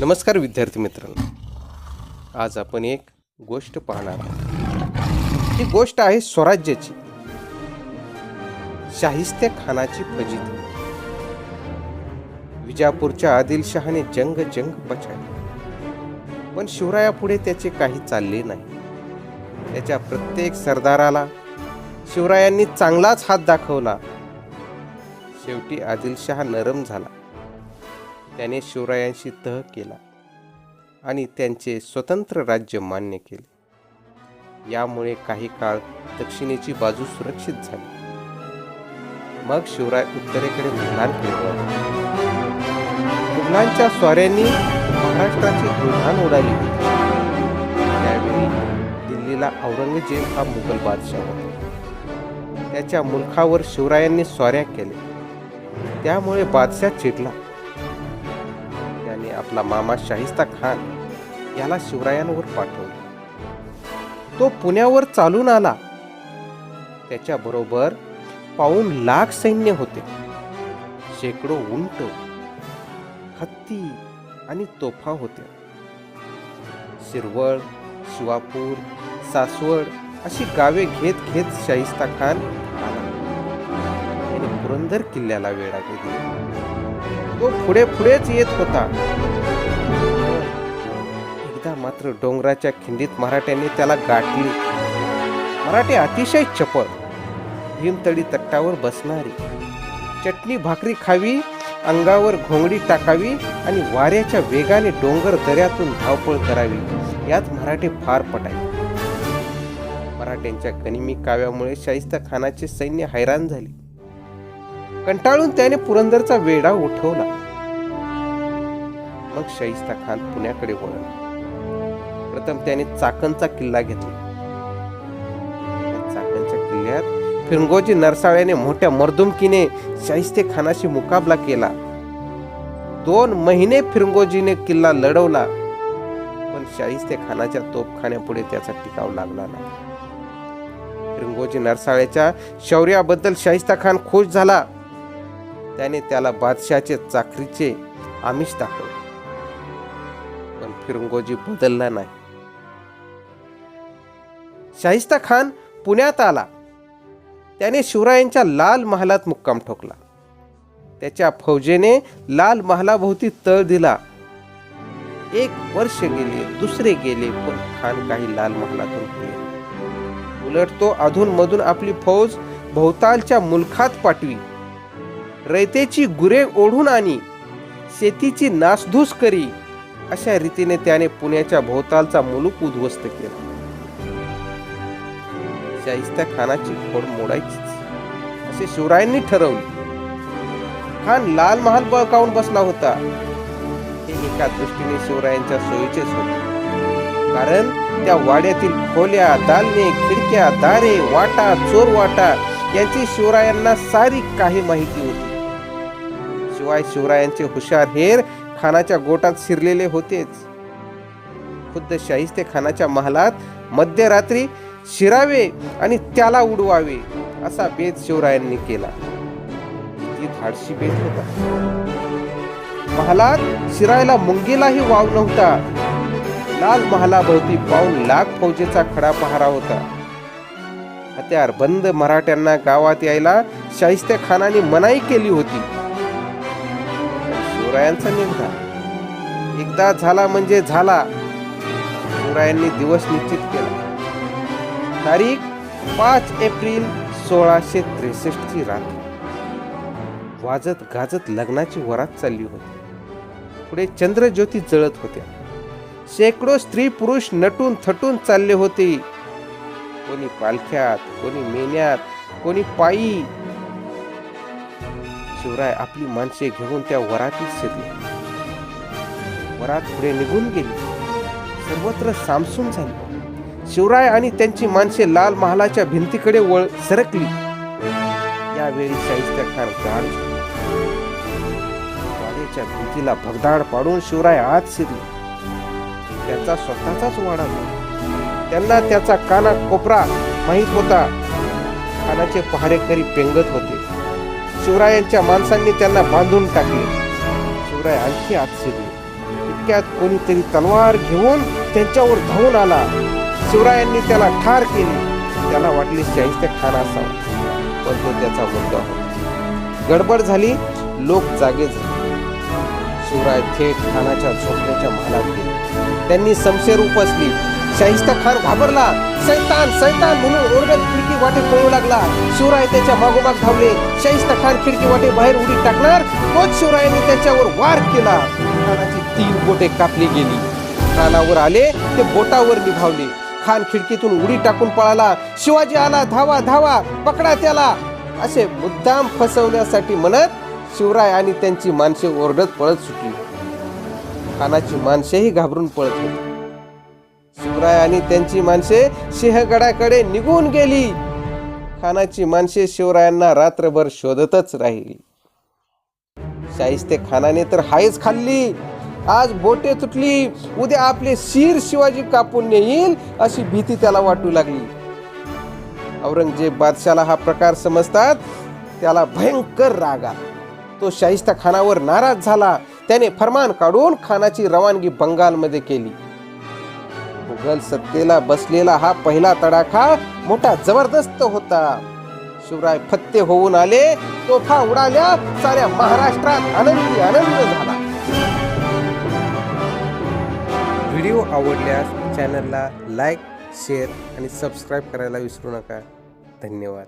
नमस्कार विद्यार्थी मित्रांनो. आज आपण एक गोष्ट पाहणार आहोत. ही गोष्ट आहे स्वराज्याची. शाहिस्ते खानाची फजिती. विजापूरच्या आदिलशहाने जंग जंग पछाडली. पण शिवरायापुढे त्याचे काही चालले नाही. त्याच्या प्रत्येक सरदाराला शिवरायांनी चांगलाच हात दाखवला. शेवटी आदिलशहा नरम झाला. त्याने शिवरायांशी तह केला आणि त्यांचे स्वतंत्र राज्य मान्य केले. यामुळे काही काळ दक्षिणेची बाजू सुरक्षित झाली. मग शिवराय उत्तरेकडे मुघलांकडे मुघलांच्या स्वाऱ्यांनी महाराष्ट्राची दुधान उडाली. होती त्यावेळी दिल्लीला औरंगजेब हा मुघल बादशाह होता. त्याच्या मुलखावर शिवरायांनी स्वाऱ्या केल्या. त्यामुळे बादशाह चिडला. आपला मामा शाहिस्ता खान याला शिवरायांवर पाठवले. तो पुण्यावर चालून आला. त्याच्या बरोबर पाऊन लाख सैन्य होते. शेकडो उंट हत्ती आणि तोफा होत्या. शिरवळ शिवापूर सासवड अशी गावे घेत घेत शाहिस्ता खान आला. त्याने पुरंदर किल्ल्याला वेढा दिला. तो पुढे पुढेच येत होता. एकदा मात्र डोंगराच्या खिंडीत मराठ्यांनी त्याला गाठली. मराठी अतिशय चपळ भीमतळी तट्टावर बसणारी. चटणी भाकरी खावी अंगावर घोंगडी टाकावी आणि वाऱ्याच्या वेगाने डोंगर दऱ्यातून धावपळ करावी यात मराठे फार पटायचे मराठ्यांच्या गनिमी काव्यामुळे शाहिस्ता खानाचे सैन्य हैराण झाले. कंटाळून त्याने पुरंदरचा वेढा उठवला. मग शाहिस्ता खान पुण्याकडे वळला. प्रथम त्याने चाकणचा किल्ला घेतला. चाकणच्या किल्ल्यात फिरंगोजी नरसाळ्याने मोठ्या मर्दुमकीने शाहिस्ते खानाशी मुकाबला केला. दोन महिने फिरंगोजीने किल्ला लढवला पण शाहिस्ते खानाच्या तोपखान्यापुढे त्याचा टिकाव लागला नाही. फिरंगोजी नरसाळ्याच्या शौर्याबद्दल शाहिस्ता खान खुश झाला. त्याने त्याला बादशाहचे चाकरीचे आमिष दाखवले. पण फिरंगोजी बदलला नाही. शाहिस्ता खान पुण्यात आला. त्याने शिवरायांच्या लाल महालात मुक्काम ठोकला. त्याच्या फौजेने लाल महालाभोवती तळ दिला. एक वर्ष गेले दुसरे गेले पण खान काही लाल महालातून उलट तो अधून मधून आपली फौज भोवतालच्या मुलखात पाठवी. रयतेची गुरे ओढून आणि शेतीची नासधूस करी अशा रीतीने त्याने पुण्याच्या भोवतालचा मुलूक उद्ध्वस्त केला. शाहिस्ता खानाची खोड मोडायचीच. असे शिवरायांनी ठरवले. खान लाल महाल बळकावून बसला होता. हे एका दृष्टीने शिवरायांच्या सोयीचेच होते. कारण त्या वाड्यातील खोल्या दालने खिडक्या दारे वाटा चोर वाटा यांची शिवरायांना सारी काही माहिती होती. शिवाय शिवरायांचे हुशार हेर खानाच्या गोटात शिरलेले होतेच. खुद्द शाहिस्ते खानाच्या महालात मध्यरात्री शिरावे आणि त्याला उडवावे असा बेत शिवरायांनी केला. किती धाडशी बेत होता. महालात शिरायला मुंगीलाही वाव नव्हता. लाल महालाभोवती पाऊन लाख फौजेचा खडा पहारा होता. हत्यार बंद मराठ्यांना गावात यायला शाहिस्ते खानाने मनाई केली होती. शिवरायांचा निर्धार. एकदा झाला म्हणजे झाला. शिवरायांनी दिवस निश्चित केला. तारीख पाच एप्रिल सोळाशे त्रेसष्टची रात्र वाजत गाजत लग्नाची वरात चालली होती. पुढे चंद्रज्योती जळत होत्या. शेकडो स्त्री पुरुष नटून थटून चालले होते. कोणी पालख्यात कोणी मेन्यात कोणी पायी. शिवराय आपली माणसे घेऊन त्या वरातीत शिरली. वरात पुढे निघून गेली. सर्वत्र सामसूम झाली. शिवराय आणि त्यांची माणसे लाल महालाच्या भिंतीकडे वळ सरकली. यावेळी शाहिस्ता खान गाड झोपला. वाड्याच्या भिंतीला भगदाड पाडून शिवराय आत शिरले. त्याचा स्वतःचाच वाडा त्यांना त्याचा काना कोपरा माहीत होता. खानाचे पहारेकरी पेंगत होते. शिवरायांच्या माणसांनी त्यांना बांधून टाकले. शिवराय आणखी आत शिरले. इतक्यात कोणीतरी तलवार घेऊन त्यांच्यावर धावून आला. शिवरायांनी त्याला ठार केले. त्याला वाटले शाहिस्ते खान असावा. पण तो त्याचा मुलगा होता. गडबड झाली लोक जागे झाले. शिवराय थेट खानाच्या झोपण्याच्या महालात गेले. त्यांनी समशेर उपसली शाहिस्ता खान घाबरला. सैतान सैतान म्हणून ओरडत खिडकी वाटे पळू लागला. शिवराय त्याच्या मागोमाग धावले. शाहिस्ता खान खिडकी वाटे बाहेर उडी टाकणार? तोच शिवरायाने त्याच्यावर वार केला. खानाची तीन बोटे कापली गेली. खानावर आले ते बोटावर निभावले. खान खिडकीतून उडी टाकून पळाला. शिवाजी आला धावा धावा पकडा त्याला असे मुद्दाम फसवण्यासाठी म्हणत शिवराय आणि त्यांची माणसे ओरडत पळत सुटली. खानाची माणसेही घाबरून पळत होती. शिवराय आणि त्यांची माणसे सिंहगडाकडे निघून गेली. खानाची माणसे शिवरायांना रात्रभर शोधतच राहिली. शाहिस्ते खानाने तर हायच खाल्ली. आज बोटे तुटली उद्या आपले शिर शिवाजी कापून नेईल अशी भीती त्याला वाटू लागली. औरंगजेब बादशाला हा प्रकार समजतात त्याला भयंकर राग आला. तो शाहिस्ता खानावर नाराज झाला. त्याने फरमान काढून खानाची रवानगी बंगालमध्ये केली. मुघल सत्तेला बसलेला हा पहिला तडाखा मोठा जबरदस्त होता. शिवराय फत्ते होऊन आले तोफा उडाल्या साऱ्या महाराष्ट्रात आनंदी आनंद झाला. व्हिडिओ आवडल्यास चॅनलला लाईक शेअर आणि सबस्क्राईब करायला विसरू नका. धन्यवाद.